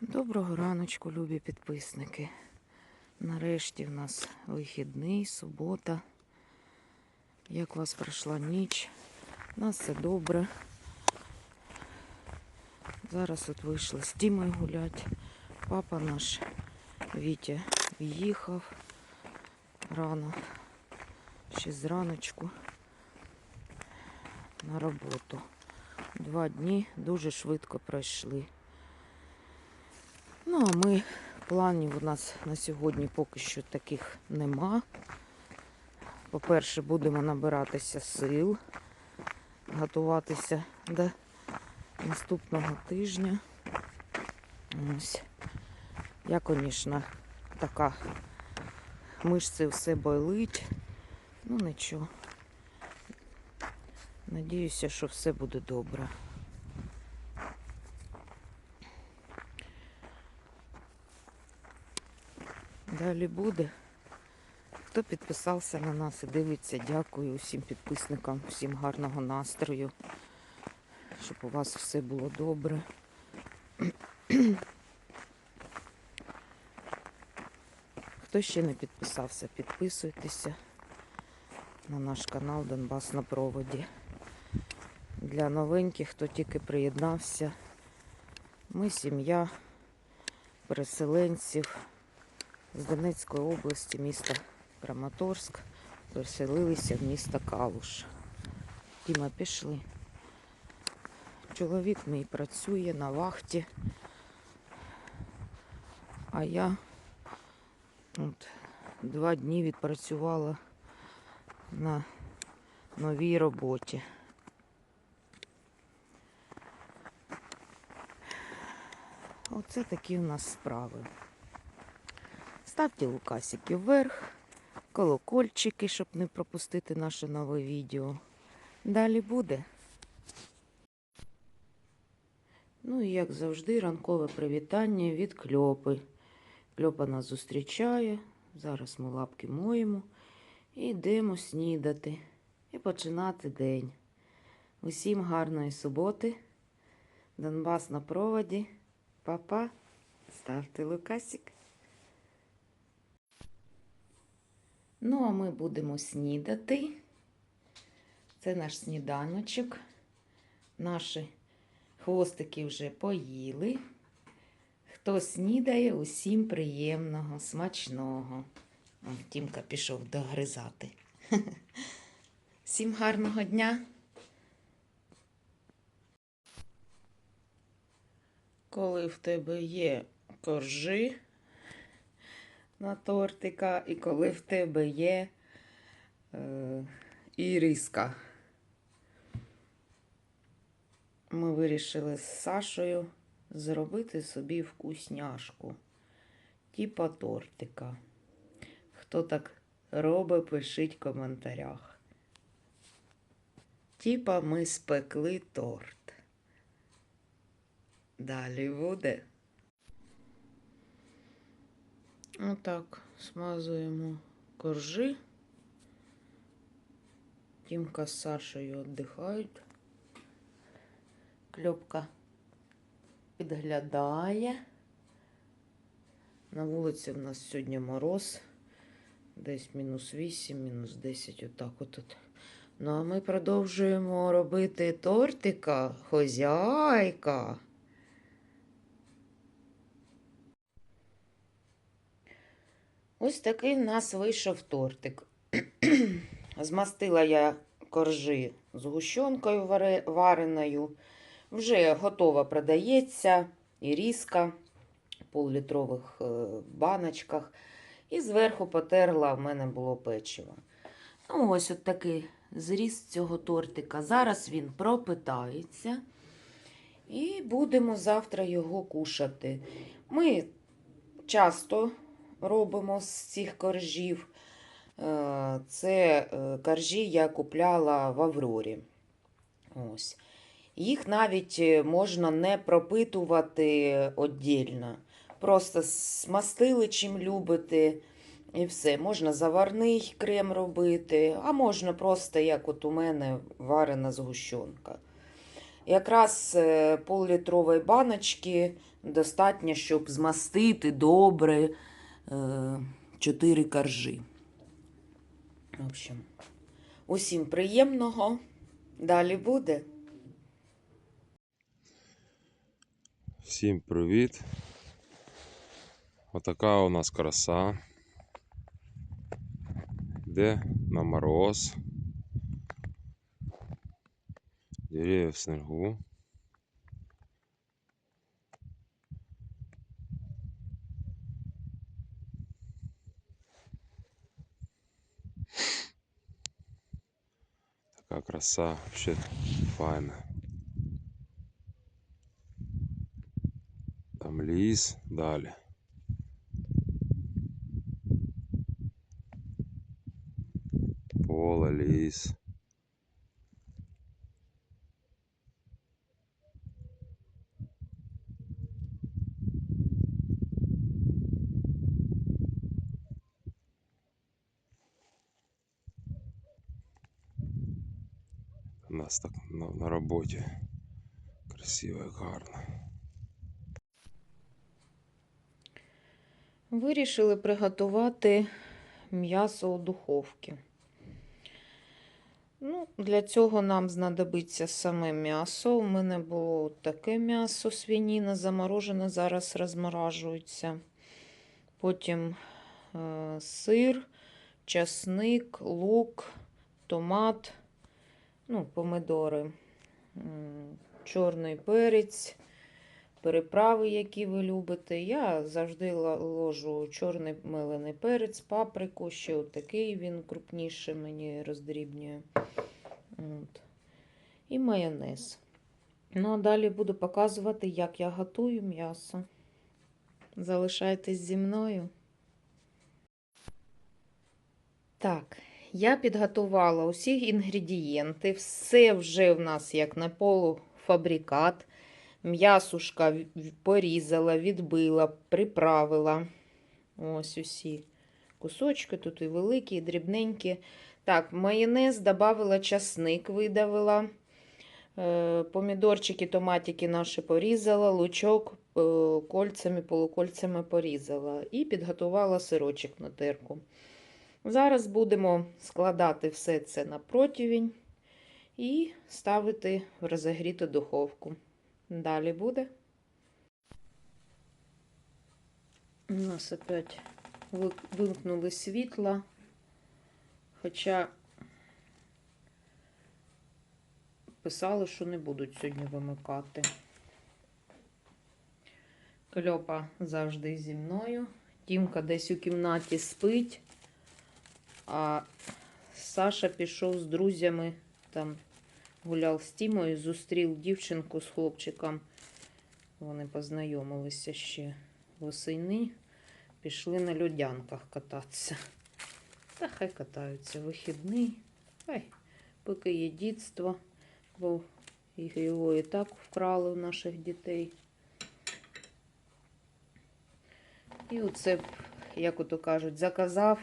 Доброго раночку, любі підписники. Нарешті в нас вихідний, субота. Як у вас пройшла ніч? У нас все добре. Зараз от вийшли з Тімою гулять. Папа наш Вітя в'їхав рано, ще зраночку на роботу. Два дні дуже швидко пройшли. Ну, а ми планів у нас на сьогодні поки що таких нема. По-перше, будемо набиратися сил, готуватися до наступного тижня. Ось. Я, звісно, така мишці все болить. Ну нічого. Надіюся, що все буде добре. Далі буде. Хто підписався на нас і дивиться, дякую усім підписникам, всім гарного настрою, щоб у вас все було добре. Хто ще не підписався, підписуйтеся на наш канал Донбас на проводі. Для новеньких, хто тільки приєднався, ми сім'я переселенців з Донецької області, міста Краматорськ, переселилися в місто Калуш. Діма, пішли. Чоловік мій працює на вахті, а я от, два дні відпрацювала на новій роботі. Оце такі у нас справи. Ставте лукасики вверх, колокольчики, щоб не пропустити наше нове відео. Далі буде. Ну і як завжди, ранкове привітання від кльопи. Кльопа нас зустрічає. Зараз ми лапки моємо і йдемо снідати і починати день. Усім гарної суботи. Донбас на проводі. Папа, ставте лукасик. Ну, а ми будемо снідати. Це наш сніданочок. Наші хвостики вже поїли. Хто снідає, усім приємного, смачного. Тімка пішов догризати. Всім гарного дня. Коли в тебе є коржі, на тортика, і коли в тебе є е, іріска. Ми вирішили з Сашою зробити собі вкусняшку, типа тортика. Хто так робить, пишіть в коментарях. Типа ми спекли торт. Далі буде. Отак смазуємо коржі. Тімка з Сашею віддихають. Кльопка підглядає. На вулиці в нас сьогодні мороз. Десь мінус 8, мінус 10, отак отут. Ну, а ми продовжуємо робити тортика хозяйка. Ось такий в нас вийшов тортик. Змастила я коржі з гущонкою вареною. Вже готова продається і різка пол-літрових е, баночках. І зверху потерла в мене було печиво. Ну, ось от такий зріз цього тортика. Зараз він пропитається. І будемо завтра його кушати. Ми часто робимо з цих коржів. Е, Це е, коржі я купляла в Аврорі. Ось. Їх навіть е, можна не пропитувати віддільно. Просто смастили чим любите. І все. Можна заварний крем робити, а можна просто, як от у мене, варена згущенка. Якраз пол-літрової баночки достатньо, щоб змастити добре 4 коржі. В общем, усім приємного. Далі буде. Всім привіт. Отака у нас краса. Йде на мороз. Дерев'я в снегу. Така краса вообще файна. Там ліс далі. Поле, ліс. У нас так на, на роботі. Красиво і гарно. Вирішили приготувати м'ясо у духовці. Ну, для цього нам знадобиться саме м'ясо. У мене було таке м'ясо свініна заморожене, зараз розморажується. Потім е, сир, часник, лук, томат, ну, помидори, чорний перець, переправи, які ви любите. Я завжди ложу чорний мелений перець, паприку, ще отакий він крупніше мені роздрібнює. От. І майонез. Ну, а далі буду показувати, як я готую м'ясо. Залишайтесь зі мною. Так, я підготувала усі інгредієнти. Все вже в нас як на полуфабрикат. М'ясушка порізала, відбила, приправила. Ось усі кусочки, тут і великі, і дрібненькі. Так, майонез додавила часник, видавила. Е, Помідорчики, томатики наші порізала, лучок е, кольцями, полукольцями порізала. І підготувала сирочок на терку. Зараз будемо складати все це на противень і ставити в розігріту духовку. Далі буде. У нас опять вимкнули світло, хоча писали, що не будуть сьогодні вимикати. Кльопа завжди зі мною. Тімка десь у кімнаті спить, а Саша пішов з друзями, там гуляв з Тімою, зустрів дівчинку з хлопчиком. Вони познайомилися ще восени. Пішли на льодянках кататися. Та хай катаються вихідний. Хай, поки є дітство, бо його і так вкрали у наших дітей. І оце, як ото кажуть, заказав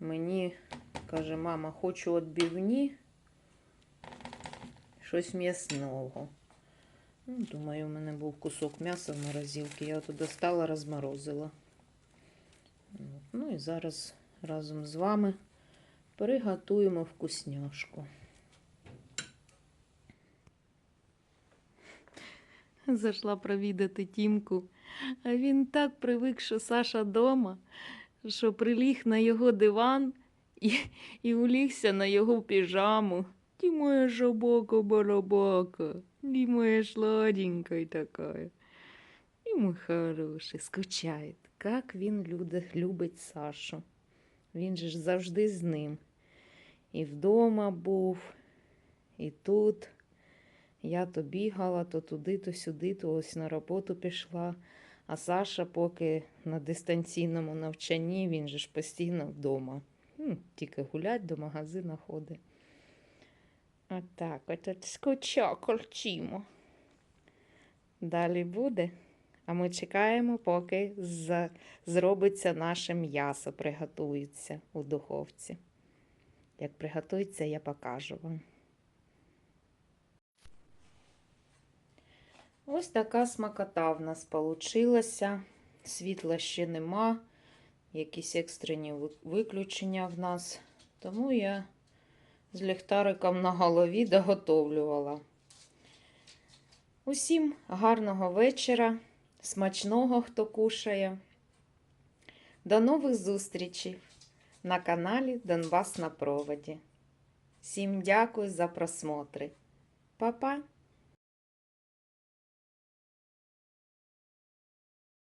мені, каже, мама, хочу відбивні, щось м'ясного. Ну, думаю, у мене був кусок м'яса в морозилці. Я ото достала, розморозила. Ну і зараз разом з вами приготуємо вкусняшку. Зайшла провідати Тімку, а він так привик, що Саша дома, що приліг на його диван і, і улігся на його піжаму. Ти моя жабака барабака, ты моя сладенькая такая. І мой хороший, скучає. Як він любить Сашу. Він же ж завжди з ним. І вдома був, і тут. Я то бігала, то туди, то сюди, то ось на роботу пішла. А Саша поки на дистанційному навчанні, він же ж постійно вдома. Ну, тільки гулять до магазину ходить. Отак, от от скучок корчимо. Далі буде. А ми чекаємо, поки зробиться наше м'ясо, приготується у духовці. Як приготується, я покажу вам. Ось така смакота в нас получилася. Світла ще нема. Якісь екстрені виключення в нас. Тому я з ліхтариком на голові доготовлювала. Усім гарного вечора, смачного, хто кушає. До нових зустрічей на каналі Донбас на проводі. Всім дякую за просмотри. Па-па!